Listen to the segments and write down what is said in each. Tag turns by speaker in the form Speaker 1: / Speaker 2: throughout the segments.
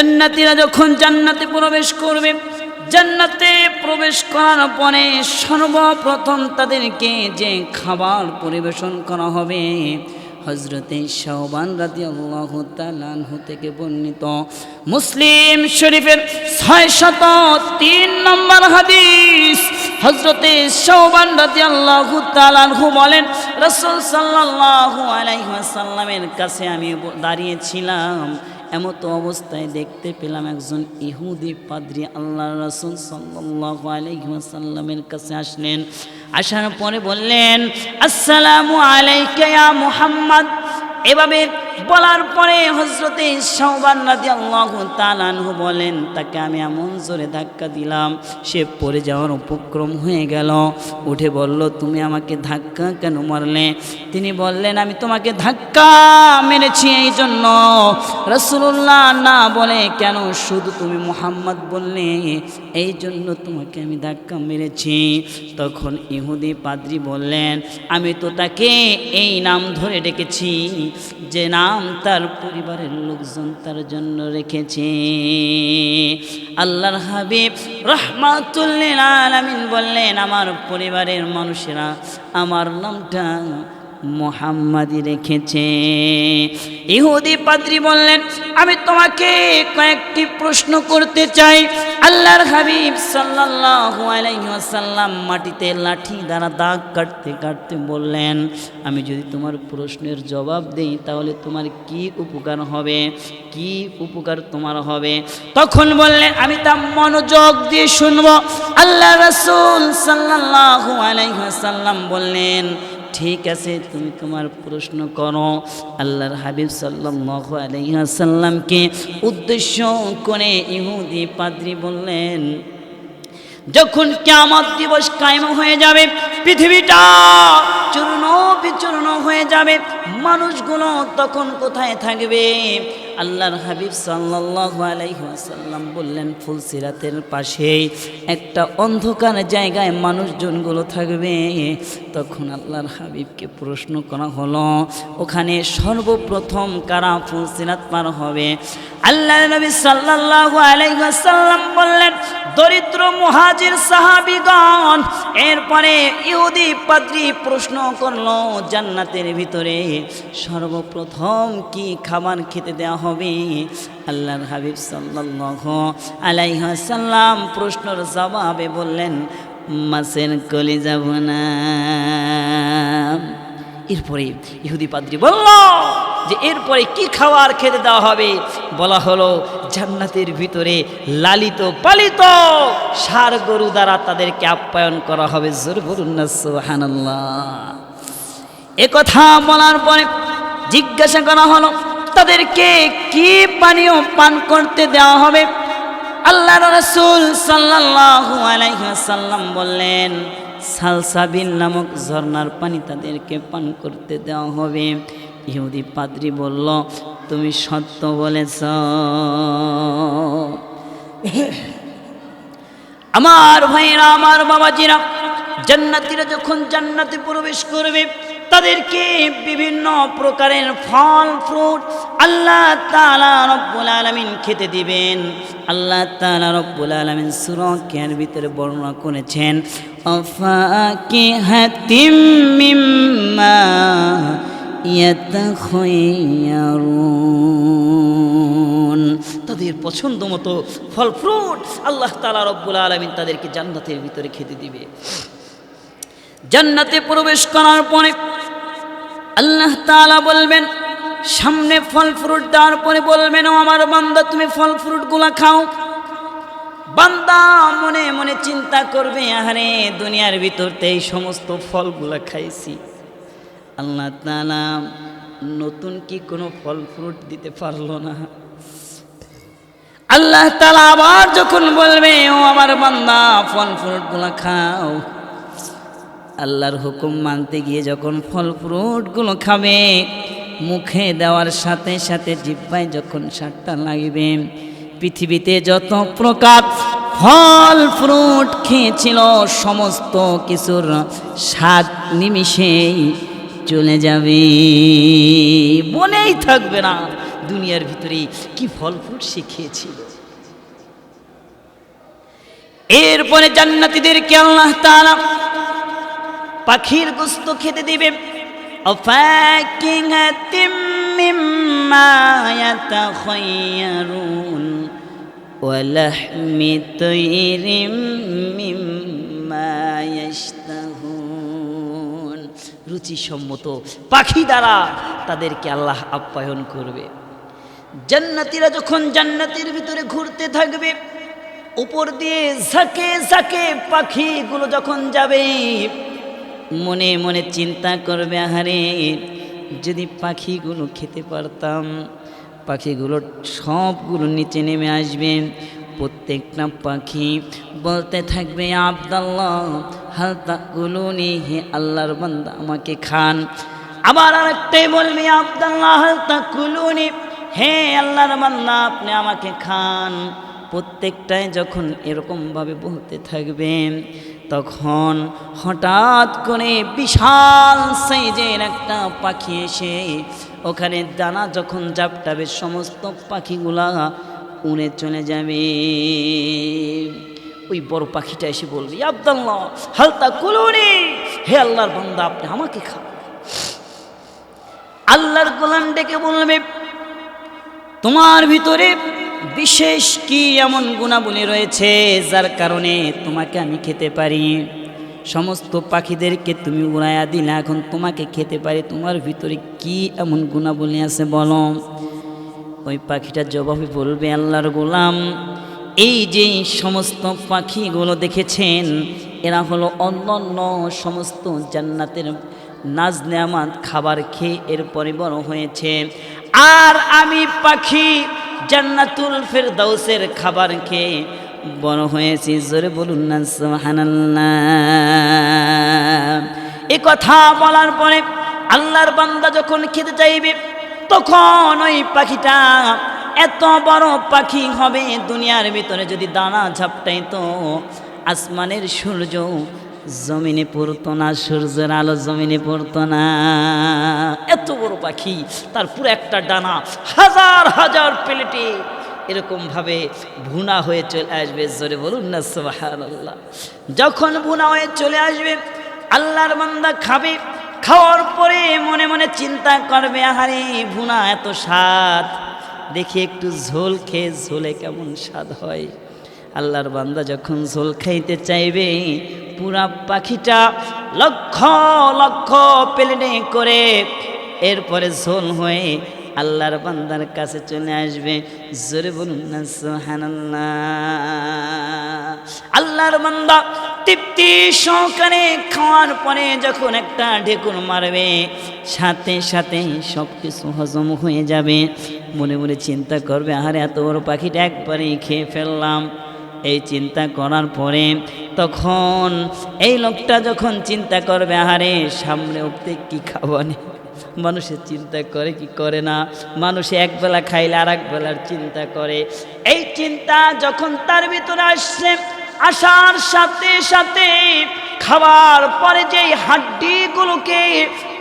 Speaker 1: জান্নাতীরা যখন জান্নাতে প্রবেশ করবে, জান্নাতে প্রবেশ করার পরে সর্বপ্রথম তাদেরকে যে খাবার পরিবেশন করা হবে হজরতে শাহবান রাতি আল্লাহ তালানহু থেকে বর্ণিত মুসলিম শরীফের ছয় শত তিন নম্বর হাদিস। হজরতে শাহবান রাতি আল্লাহ তালানহু বলেন, রসুল সাল্লাল্লাহু আলাইহি ওয়াসাল্লামের কাছে আমি দাঁড়িয়েছিলাম এমত অবস্থায় দেখতে পেলাম একজন ইহুদি পাদ্রি আল্লাহ রসুল সাল্লাহ আলহিমাসাল্লামের কাছে আসলেন। আসার পরে বললেন, আসসালামু আলাইকা মুহাম্মদ। এভাবে বলার পরে হজরতে সৌবান রাজি আল্লাহ তালানহু বলেন, তাকে আমি এমন জোরে ধাক্কা দিলাম, সে পড়ে যাওয়ার উপক্রম হয়ে গেল। উঠে বলল, তুমি আমাকে ধাক্কা কেন মারলে? তিনি বললেন, আমি তোমাকে ধাক্কা মেরেছি এই জন্য রসুল্লাহ না বলে কেন শুধু তুমি মোহাম্মদ বললে? এই জন্য তোমাকে আমি ধাক্কা মেরেছি। তখন ইহুদি পাদ্রি বললেন, আমি তো তাকে এই নাম ধরে ডেকেছি, যে নাম তার পরিবারের লোকজন তার জন্য রেখেছে। আল্লাহর হাবিব রহমাতুল্লিল আলামিন বললেন, আমার পরিবারের মানুষেরা, আমার নামটা মোহাম্মদই রেখেছে। ইহুদি পাদ্রি বললেন, আমি তোমাকে কয়েকটি প্রশ্ন করতে চাই। আল্লাহর হাবিব সাল্লাল্লাহু আলাইহি ওয়াসাল্লাম মাটিতে লাঠি দ্বারা দাগ কাটতে কাটতে বললেন, আমি যদি তোমার প্রশ্নের জবাব দেই, তাহলে তোমার কি উপকার হবে? কি উপকার তোমার হবে? তখন বললেন, আমি তা মনোযোগ দিয়ে শুনব। আল্লাহ রাসূল সাল্লাল্লাহু আলাইহি ওয়াসাল্লাম বললেন ঠিক আছে, তুমি তোমার প্রশ্ন করো। আল্লাহর হাবিব সাল্লাহ আলাইহি সাল্লামকে উদ্দেশ্য করে ইহুদি পাদ্রি বললেন, যখন কেমন দিবস কায়েম হয়ে যাবে, পৃথিবীটা চূর্ণ বিচূর্ণ হয়ে যাবে, মানুষগুলো তখন কোথায় থাকবে? আল্লাহর হাবিব সাল্লাল্লাহু আলাইহি ওয়াসাল্লাম বললেন ফুলসিরাতের পাশেই একটা অন্ধকার জায়গায় মানুষজনগুলো থাকবে। তখন আল্লাহর হাবিবকে প্রশ্ন করা হলো, ওখানে সর্বপ্রথম কারা ফুলসিরাত পার হবে? আল্লাহ নবী সাল্লাল্লাহু আলাইহি ওয়াসাল্লাম বললেন, দরিদ্র মুহাজির সাহাবিগণ। এরপরে ইহুদি পাদ্রি প্রশ্ন করল, জান্নাতের ভিতরে সর্বপ্রথম কি খাবার খেতে দেওয়া হবে। আল্লাহর হাবিব সাল্লাল্লাহু আলাইহি ওয়াসাল্লাম প্রশ্নের জবাবে বললেন, মাছের কলি যাব না। এরপরে ইহুদি পাদ্রি বলল, যে এরপরে কি খাবার খেতে দেওয়া হবে? বলা হলো, জান্নাতের ভিতরে লালিত, পালিত সার গরু দ্বারা তাদেরকে আপ্যায়ন করা হবে। জোর বলুন না, সুবহানাল্লাহ। কথা বলার পরে জিজ্ঞাসা করা হলো তাদেরকে কি পানীয় পান করতে দেওয়া হবে? আল্লাহ রসুল ওয়াসাল্লাম বললেন সালসাবিল নামক ঝর্ণার পানি তাদেরকে পান করতে দেওয়া হবে। ইহুদি পাদ্রি বলল, তুমি সত্য বলেছ। আমার ভাইরা, আমার বাবাজিরা, জান্নাতিরা যখন জান্নাতে প্রবেশ করবে তাদেরকে বিভিন্ন প্রকারের ফল, ফ্রুট আল্লাহ তালা রব্বুল আলামিন খেতে দিবেন। আল্লাহ তাআলা রব্বুল আলামিন সূরা কেয়ার ভিতরে বর্ণনা করেছেন আফাকিহাতিম মিম্মা ইয়াতাখায়্যারুন তাদের পছন্দ মতো ফল, ফ্রুট আল্লাহ তালা রব্বুল আলামিন তাদেরকে জান্নাতের ভিতরে খেতে দিবে। জান্নাতে প্রবেশ করার পরে আল্লাহ তাআলা বলবেন, সামনে ফল ফ্রুট দেওয়ার পরে বলবেন, ও আমার বান্দা, তুমি ফল ফ্রুটগুলা খাও। বান্দা মনে মনে চিন্তা করবে, আহারে, দুনিয়ার ভিতরতে এই সমস্ত ফলগুলা খাইছি। আল্লাহ তাআলা নতুন কি কোনো ফল ফ্রুট দিতে পারল না। আল্লাহ তালা আবার যখন বলবে, ও আমার বান্দা, ফল ফ্রুটগুলা খাও। আল্লাহর হুকুম মানতে গিয়ে যখন ফল ফ্রুটগুলো খাবে, মুখে দেওয়ার সাথে সাথে জিব্বায় যখন সারটা লাগবে, পৃথিবীতে যত প্রকার ফল ফ্রুট খেয়েছিল, সমস্ত কিছুর স্বাদ নিমিষেই চলে যাবে। মনেই থাকবে না দুনিয়ার ভিতরে কি ফল ফ্রুট সে খেয়েছিল। এরপরে জান্নাতীদেরকে আল্লাহ তাআলা পাখির গোস্ত খেতে দিবে وفاكهة مما يتخيرون ولحم طير مما يشتهون রুচিসম্মত পাখি দ্বারা তাদেরকে আল্লাহ আপ্যায়ন করবে জান্নাতীরা যখন জান্নাতের ভিতরে ঘুরতে থাকবে উপর দিয়ে ঝাঁকে ঝাঁকে পাখিগুলো যখন যাবে মনে মনে চিন্তা করবে, আহারে, যদি পাখিগুলো খেতে পারতাম, পাখিগুলো সবগুলো নিচে নেমে আসবে। প্রত্যেকটা পাখি বলতে থাকবে আবদাল্লাহ হালতাগুলো হে আল্লাহর বান্দা, আমাকে খান। আবার আরেকটাই বলবে আবদাল্লাহ হালতাগুলো হে আল্লাহর বান্দা, আপনি আমাকে খান। প্রত্যেকটাই যখন এরকমভাবে বলতে থাকবেন তখন হঠাৎ করে বিশাল সাইজের একটা পাখি এসে ওখানে দানা যখন জাপটাবে, সমস্ত পাখিগুলা উড়ে চলে যাবে। ওই বড় পাখিটা এসে বলবে, আবদাল্লাহ, হালতা কুলুনি, হে আল্লাহর বান্দা, আপনি আমাকে খান। আল্লাহর গোলাম ডেকে বলবে, তোমার ভিতরে বিশেষ কি এমন গুণাবলী রয়েছে যার কারণে তোমাকে আমি খেতে পারি? সমস্ত পাখিদেরকে তুমি উড়াইয়া দিলে, এখন তোমাকে খেতে পারি। তোমার ভিতরে কি এমন গুণাবলী আছে বলো? ওই পাখিটা জবাবে বলবে, আল্লাহর গোলাম, এই যে সমস্ত পাখিগুলো দেখেছেন, এরা হলো অন্যান্য সমস্ত জান্নাতের নাজ নেয়ামাত খাবার খেয়ে এরপরে বড় হয়েছে। আর আমি পাখি জান্নাতুল ফেরদাউসের খাবার খেয়ে বড় হয়েছি। জোরে বলুন না, সুবহানাল্লাহ। এ কথা বলার পরে আল্লাহর বান্দা যখন খেতে চাইবে, তখন ওই পাখিটা এত বড় পাখি হবে দুনিয়ার ভিতরে যদি দানা ঝাপটাইতো, আসমানের সূর্য জমিনে পড়তো না, সূর্যের আলো জমিনে পড়তো না। এত বড় পাখি, তার পুরো একটা ডানা, হাজার হাজার প্লেটে। এরকমভাবে ভুনা হয়ে চলে আসবে, জোরে বলুন না, সুবহানাল্লাহ। যখন ভুনা হয়ে চলে আসবে, আল্লাহর বান্দা খাবে, খাওয়ার পরে মনে মনে চিন্তা করবে, আহারে, ভুনা এত স্বাদ। দেখি একটু ঝোল খেয়ে ঝোলে কেমন স্বাদ হয়। আল্লাহর বান্দা যখন ঝোল খাইতে চাইবে, পুরা পাখিটা লক্ষ লক্ষ প্লেনে করে এরপরে ঝোল হয়ে আল্লাহর বান্দার কাছে চলে আসবে। জোরে বলুন না, সুবহানাল্লাহ। আল্লাহর বান্দা তৃপ্তি সহকারে খাওয়ার পরে যখন একটা ঢেকুর মারবে, সাথে সাথে সব কিছু হজম হয়ে যাবে। মনে মনে চিন্তা করবে আহারে এত বড় পাখিটা একবারেই খেয়ে ফেললাম। এই চিন্তা করার পরে তখন এই লোকটা যখন চিন্তা করবে, আহারে, সামনে উঠতে কি খাবানে মানুষের চিন্তা করে কি করে না? মানুষে একবেলা খাইলে আর এক বেলার চিন্তা করে। এই চিন্তা যখন তার ভিতরে আসছে, আসার সাথে সাথে খাবার পরে যেই হাড্ডিগুলোকে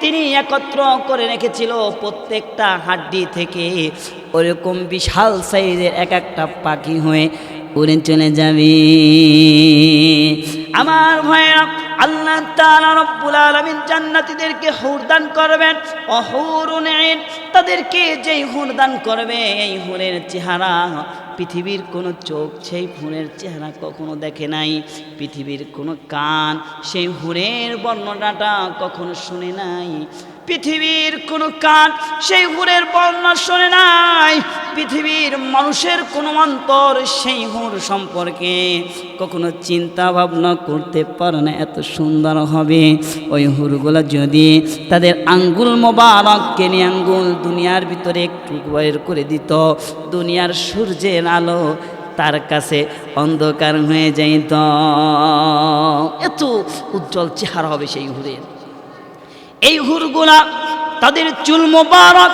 Speaker 1: তিনি একত্র করে রেখেছিল, প্রত্যেকটা হাড্ডি থেকে ওরকম বিশাল সাইজের এক একটা পাখি হয়ে উড়ে চলে যাবে। আমার ভাইরা আল্লাহ তাআলা রব্বুল জান্নাতীদেরকে হুর দান করবেন অহুরুন তাদেরকে যেই হুর দান করবে, এই হুরের চেহারা পৃথিবীর কোনো চোখ, সেই হুরের চেহারা কখনো দেখে নাই। পৃথিবীর কোনো কান, সেই হুরের বর্ণনাটা কখনো শুনে নাই। পৃথিবীর কোনো কান, সেই হুরের বর্ণনা শোনে নাই। পৃথিবীর মানুষের কোনো অন্তর সেই হুর সম্পর্কে কখনো চিন্তা ভাবনা করতে পারে না, এত সুন্দর হবে। ওই হুরগুলো যদি তাদের আঙ্গুল মোবারক কেনে আঙ্গুল দুনিয়ার ভিতরে একটু বের করে দিত, দুনিয়ার সূর্যের আলো তার কাছে অন্ধকার হয়ে যাইত। এত উজ্জ্বল চেহারা হবে সেই হুরের। এই হুরগুলা তাদের চুল মোবারক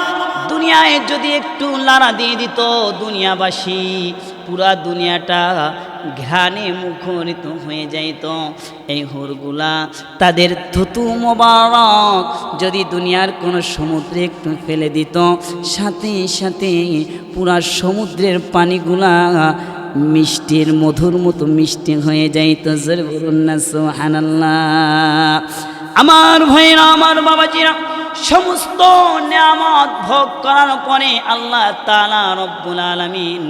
Speaker 1: দুনিয়ায় যদি একটু লাড়া দিয়ে দিত দুনিয়াবাসী, পুরা দুনিয়াটা ঘ্রাণে মুখরিত হয়ে যাইত। এই হুরগুলা তাদের থুতু মোবারক যদি দুনিয়ার কোনো সমুদ্রে একটু ফেলে দিত, সাথে সাথে পুরা সমুদ্রের পানিগুলা মিষ্টির মধুর মতো মিষ্টি হয়ে যাইত। জোরে বলুন না, সুবহানাল্লাহ। আমার ভাইরা, আমার বাবাজিরা সমস্ত নিয়ামত ভোগ করার পরে আল্লাহ তালা রব্বুল আলমিন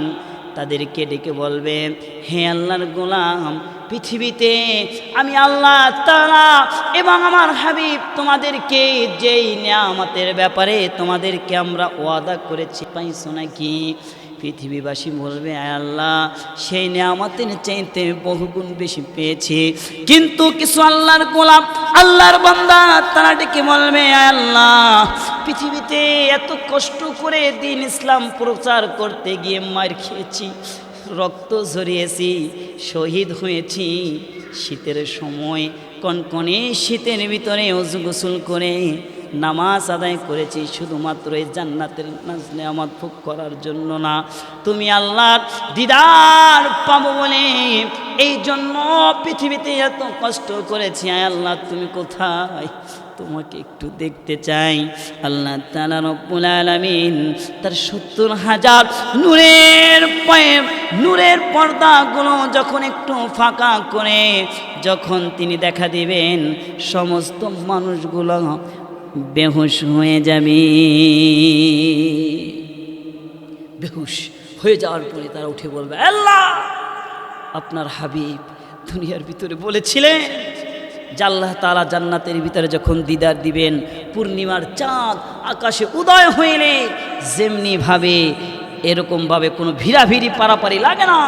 Speaker 1: তাদেরকে ডেকে বলবে, হে আল্লাহর গোলাম, পৃথিবীতে আমি আল্লাহ তালা এবং আমার হাবিব তোমাদেরকে যেই নিয়ামতের ব্যাপারে তোমাদেরকে আমরা ওয়াদা করেছি, পাইছো নাকি? পৃথিবীবাসী বলবে আল্লাহ, সেই নিয়ামতের চাইতে বহুগুণ বেশি পেয়েছি। কিন্তু কিছু আল্লাহর গোলাম, আল্লাহর বান্দা তারা ডেকে বলবে আল্লাহ, পৃথিবীতে এত কষ্ট করে দিন ইসলাম প্রচার করতে গিয়ে মার খেয়েছি, রক্ত ঝরিয়েছি, শহীদ হয়েছি। শীতের সময় কনকনে শীতের ভিতরে অজু গোসল করে নামাজ আদায় করেছি শুধুমাত্র এই জান্নাতের নাজলে আমার ভোগ করার জন্য না। তুমি আল্লাহর দিদার পাবো বলে এই জন্য পৃথিবীতে এত কষ্ট করেছি। আয় আল্লাহ, তুমি কোথায়? তোমাকে একটু দেখতে চাই। আল্লাহ তালা রব্বুল আলমিন তার সত্তর হাজার নূরের পায়ে, নূরের পর্দাগুলো যখন একটু ফাঁকা করে, যখন তিনি দেখা দিবেন, সমস্ত মানুষগুলো বেহুশ হয়ে যাবে। বেহুশ হয়ে যাওয়ার পরে তারা উঠে বলবে, আল্লাহ, আপনার হাবিব দুনিয়ার ভিতরে বলেছিলেন যে আল্লাহ তালা জান্নাতের ভিতরে যখন দিদার দিবেন, পূর্ণিমার চাঁদ আকাশে উদয় হইলে যেমনিভাবে এরকমভাবে কোনো ভিড়াভিড়ি পারাপারি লাগে না,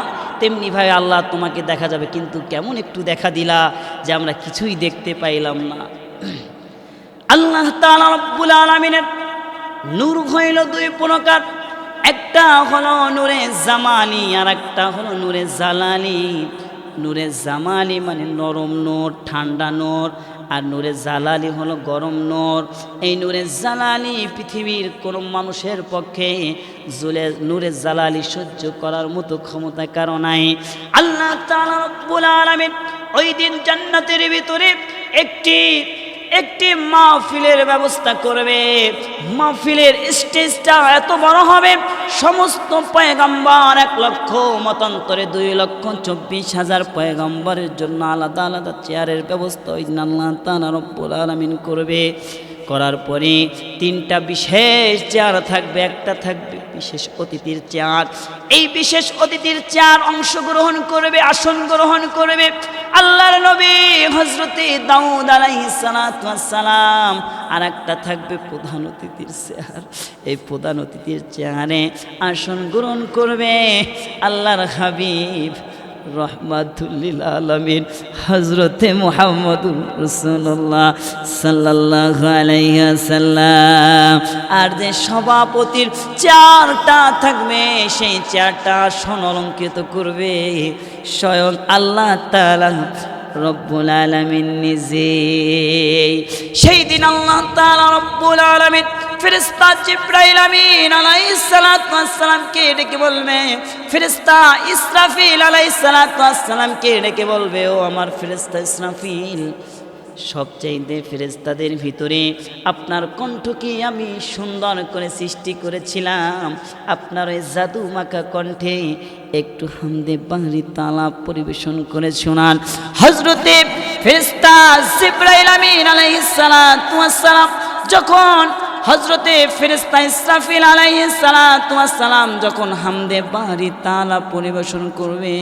Speaker 1: তেমনিভাবে আল্লাহ তোমাকে দেখা যাবে। কিন্তু কেমন একটু দেখা দিলা যে আমরা কিছুই দেখতে পাইলাম না। আল্লাহ তাআলা রব্বুল আলামিনের নূর হইল দুই প্রকার। একটা হলো নূরে জামালি আর একটা হলো নূরে জালালি। নূরে জামালি মানে নরম নোর, ঠান্ডা নোর, আর নূরে জালালি হলো গরম নোর। এই নূরে জালালি পৃথিবীর কোনো মানুষের পক্ষে জুলে, নূরে জালালি সহ্য করার মতো ক্ষমতা কারও নাই। আল্লাহ তাআলা রব্বুল আলামিন ওই দিন জান্নাতের ভিতরে একটি একটি মাহফিলের ব্যবস্থা করবে। মাহফিলের স্টেজটা এত বড় হবে, সমস্ত পয়গাম্বার এক লক্ষ মতান্তরে দুই লক্ষ চব্বিশ হাজার পয়গাম্বারের জন্য আলাদা আলাদা চেয়ারের ব্যবস্থা ওই জন্য আল্লাহ তালা রব্বুল আলমিন করবে। করার পরে তিনটা বিশেষ চেয়ার থাকবে, একটা থাকবে বিশেষ অতিথির চেয়ার। এই বিশেষ অতিথির চেয়ার অংশগ্রহণ করবে, আসন গ্রহণ করবে আল্লাহর নবী হজরতে দাউদ সালাম। আর একটা থাকবে প্রধান অতিথির চেয়ার। এই প্রধান অতিথির চেয়ারে আসন গ্রহণ করবে আল্লাহর হাবিব। রহমাতুল্লিল আলমিন। হজরতে মোহাম্মদ রসুল্লাহ সাল্লাহ আর যে সভাপতির চেয়ারটা থাকবে, সেই চারটা সনলঙ্কিত করবে। স্বয়ং আল্লাহ তালা রব্বুল আলমিন নিজে। সেই দিন আল্লাহ তালা রব্বুল আলমিন ফেরেস্তা জিব্রাইল আমিন কে ডেকে বলবে ফেরেস্তা ইসরাফিল আলাই সালাতু কে ডেকে বলবে, ও আমার ফেরেস্তা ইসরাফিল সবচাইতে ফেরেস্তাদের ভিতরে আপনার কণ্ঠকে আমি সুন্দর করে সৃষ্টি করেছিলাম। আপনার ওই জাদু মাখা কণ্ঠে একটু হামদে বাংরি তালা পরিবেশন করে শোনান। হজরতে ফেরেস্তা জিব্রাইল আমিন ওয়াসসালাম যখন হজরতে ফেরেস্তা ইসরাফিল সালাম যখন হামদে বাড়ি তালা পরিবেশন করবে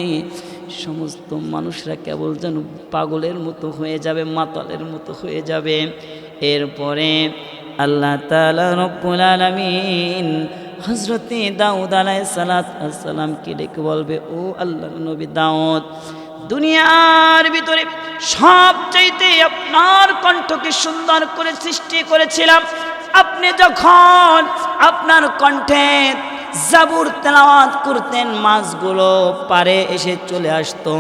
Speaker 1: সমস্ত মানুষরা কেবল যেন পাগলের মতো হয়ে যাবে, মাতালের মতো হয়ে যাবে। এরপরে আল্লাহ তালা রব্বুল আলমিন হজরতে দাউদ আলাই সালাতামকে ডেকে বলবে, ও আল্লাহ নবী দাউদ, দুনিয়ার ভিতরে সব চাইতে আপনার কণ্ঠকে সুন্দর করে সৃষ্টি করেছিলাম। আপনি যখন আপনার কণ্ঠে জাবুর তেলাওয়াত করতেন, মাছগুলো পারে এসে চলে আসতো,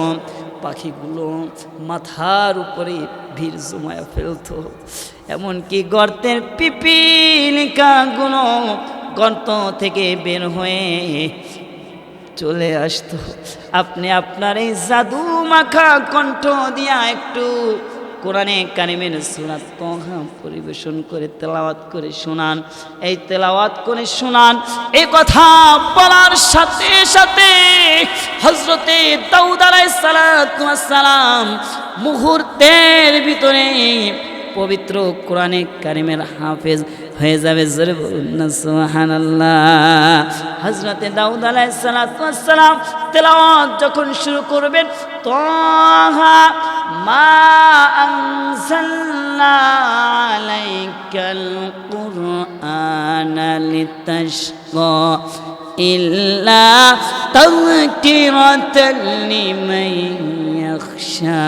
Speaker 1: পাখিগুলো মাথার উপরে ভিড় জমায়া ফেলতো। এমনকি গর্তের পিপিলিকাগুলো গর্ত থেকে বের হয়ে চলে আসতো। আপনি আপনার এই জাদু মাখা কণ্ঠ দিয়া একটু কোরআনে কারিমের সুরাত তহা পরিবেশন করে তেলাওয়াত করে শোনান। এই তেলাওয়াত করে শোনান। এই কথা বলার সাথে সাথে হজরতে দাউদ আলাই সালাম মুহূর্তের ভিতরে পবিত্র কোরআনে কারিমের হাফেজ হয়ে যাবে। জোরে সুবহানাল্লাহ। হযরতে দাউদ আলাইহিস সালাম তেলাওয়াত যখন শুরু করবেন, তাহা মা আনজালনা আলাইকাল কুরআনা লিতাশকা ইল্লা তাযকিরাতাল লিমান ইয়াখশা।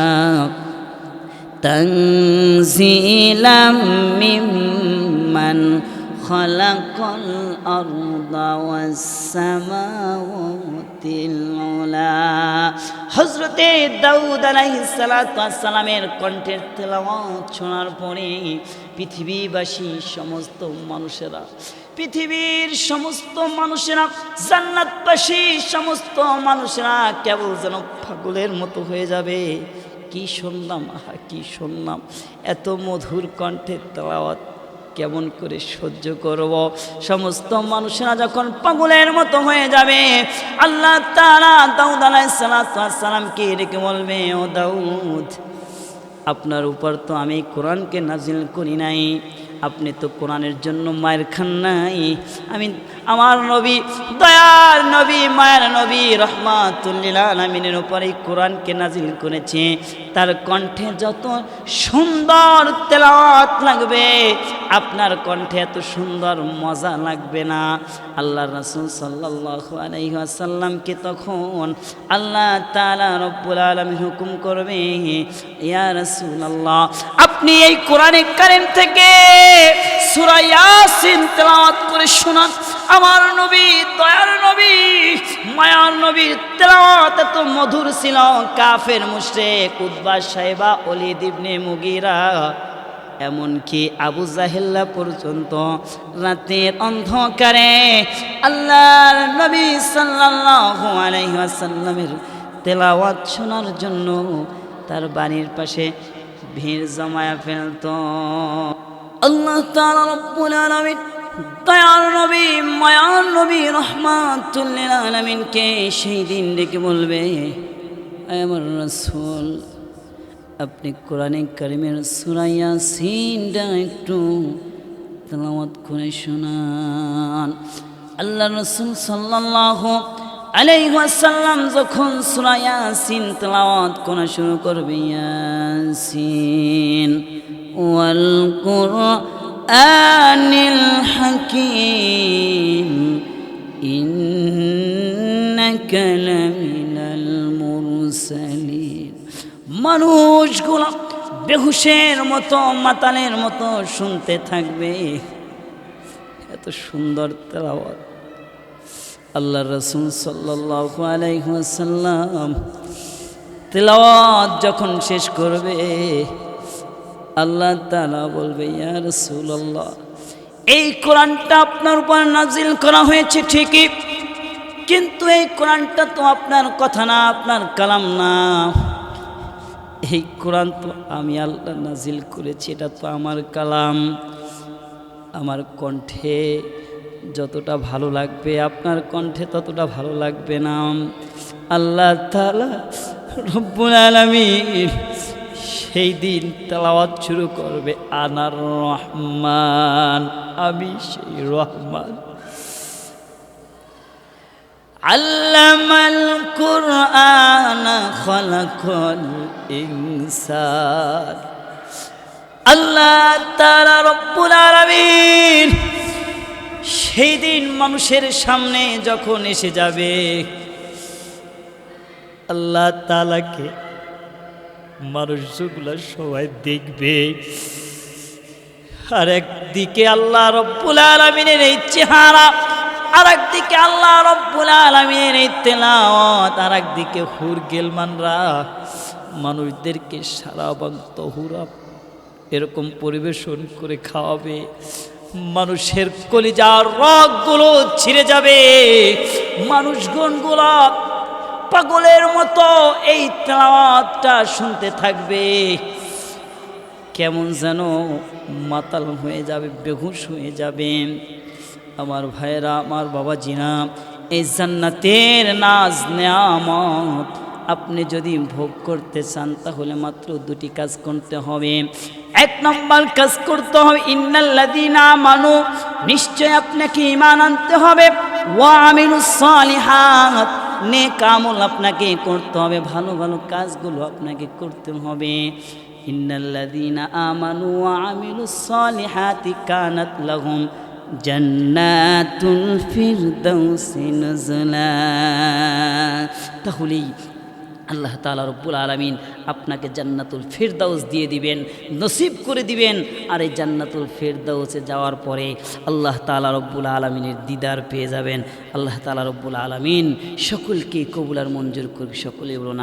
Speaker 1: تنزيلا ممن خلق الأرض والسماوات العلا হজরতে দাউদ আলাইসালামের কণ্ঠের তেলাওয়াত শোনার পরে পৃথিবীবাসী সমস্ত মানুষেরা পৃথিবীর সমস্ত মানুষেরা জান্নাতবাসী সমস্ত মানুষেরা কেবল যেন পাগলের মতো হয়ে যাবে কি শুনলাম? আহা, কি শুনলাম? এত মধুর কণ্ঠের তাওয়াত কেমন করে সহ্য করব? সমস্ত মানুষেরা যখন পাগলের মতো হয়ে যাবে, আল্লাহ তারা দাউদ আলাইসালামকে রেখে বলবে, ও দাউদ, আপনার উপর তো আমি কোরআনকে নাজিল করি নাই। আপনি তো কোরআনের জন্য মায়ের খান নাই। আমি, আমার নবী দয়ার নবী, মায়ের নবী রহমাতুল্লিল আলমিনের উপরে কোরআনকে নাজিল করেছে। তার কণ্ঠে যত সুন্দর তেলাওয়াত লাগবে, আপনার কণ্ঠে এত সুন্দর মজা লাগবে না। আল্লাহ রসুল সাল্লাহ আলাইসাল্লামকে তখন আল্লাহ তালা রব্বুল আলমী হুকুম করবে, ইয়া রসুল আল্লাহ আপনি এই কোরআনে কারিম থেকে সূরা ইয়াসিন তেলাওয়াত করে শোনান। আমার নবী, দয়ার নবী, মায়ার নবীর তেলাওয়াত এত মধুর ছিল। কাফের মুশরিক উদ্বা সাহেবা অলিদ ইবনে মুগিরা, এমনকি আবু জাহিল্লা পর্যন্ত রাতের অন্ধকারে আল্লাহর নবী সাল্লাল্লাহু আলাইহি ওয়াসাল্লামের তেলাওয়াত শোনার জন্য তার বাড়ির পাশে ভিড় জমায়া ফেলত। আল্লাহ সেই দিন ডেকে বলবে, "আয় আমার রাসূল, আপনি কোরআনে কারিমের সুরাইয়া সিনটা একটু তেলাওয়াত করে শোনান। আল্লাহ রসুল সাল্লাল্লাহু আলাইহি ওয়াসাল্লাম যখন সূরা ইয়াসিন তেলাওয়াত করা শুরু করবে, ইয়াসিন ওয়াল কুরআনিল হাকীম ইন্নাকা লামিনাল মুরসালিন মানুষগুলো বেহুশের মতো, মাতালের মতো শুনতে থাকবে। এত সুন্দর তেলাওয়াত। আল্লাহ রসুল সাল্লাহ আলাইসাল্লাম তেলাওয়াত যখন শেষ করবে আল্লাহ তালা বলবে, ইয়া রসুল্লাহ এই কোরআনটা আপনার উপর নাজিল করা হয়েছে ঠিকই, কিন্তু এই কোরআনটা তো আপনার কথা না, আপনার কালাম না। এই কোরআন তো আমি আল্লাহ নাজিল করেছি, এটা তো আমার কালাম। আমার কণ্ঠে যতটা ভালো লাগবে, আপনার কণ্ঠে ততটা ভালো লাগবে না। আল্লাহ তালা রব্বুল আলমিন সেই দিন তেলাওয়াত শুরু করবে আনার রহমান, আমি সেই রহমান। আল্লামাল কুরআন খলাকল ইনসান। আল্লাহ তারা রব্বুল আলামিন সেই দিন মানুষের সামনে যখন এসে যাবে, আল্লাহ তালাকে মানুষগুলো সবাই দেখবে। আর একদিকে আল্লাহ রব্বুল আলমিনের এই চেহারা আর একদিকে আল্লাহ রব্বুল আলমিনের এই তেলাওয়াত আর একদিকে হুর গেলমানরা মানুষদেরকে সারা বাং তহুরা এরকম পরিবেশন করে খাওয়াবে। মানুষের কলিজার রগগুলো ছিঁড়ে যাবে। মানুষগণগুলা পাগলের মতো এই তেলাওয়াতটা শুনতে থাকবে। কেমন যেন মাতাল হয়ে যাবে, বেহুশ হয়ে যাবে। আমার ভাইয়েরা, আমার বাবা জিনা এই জান্নাতের নাজ নেয়ামত আপনি যদি ভোগ করতে চান, তাহলে মাত্র দুটি কাজ করতে হবে। এক নম্বর কাজ করতে হবে ইন্নাল্লাদিনা মানু নিশ্চয় আপনাকে ইমান আনতে হবে। ওয়া আমিলুস সালিহাত নেক আমল আপনাকে করতে হবে, ভালো ভালো কাজগুলো আপনাকে করতে হবে। ইন্নাল্লাযীনা আমানু ওয়া আমিলুস সালিহাতি কানাত লাহুম জান্নাতুল ফিরদাউসি নুজুলা। তাহলেই আল্লাহ তালা রব্বুল আলমিন আপনাকে জান্নাতুল ফেরদাউস দিয়ে দিবেন, নসিব করে দিবেন। আর এই জান্নাতুল ফেরদাউসে যাওয়ার পরে আল্লাহ তালা রব্বুল আলমিনের দিদার পেয়ে যাবেন। আল্লাহ তালা রব্বুল আলমিন সকলকে কবুলার মঞ্জুর করবে সকলে বলো না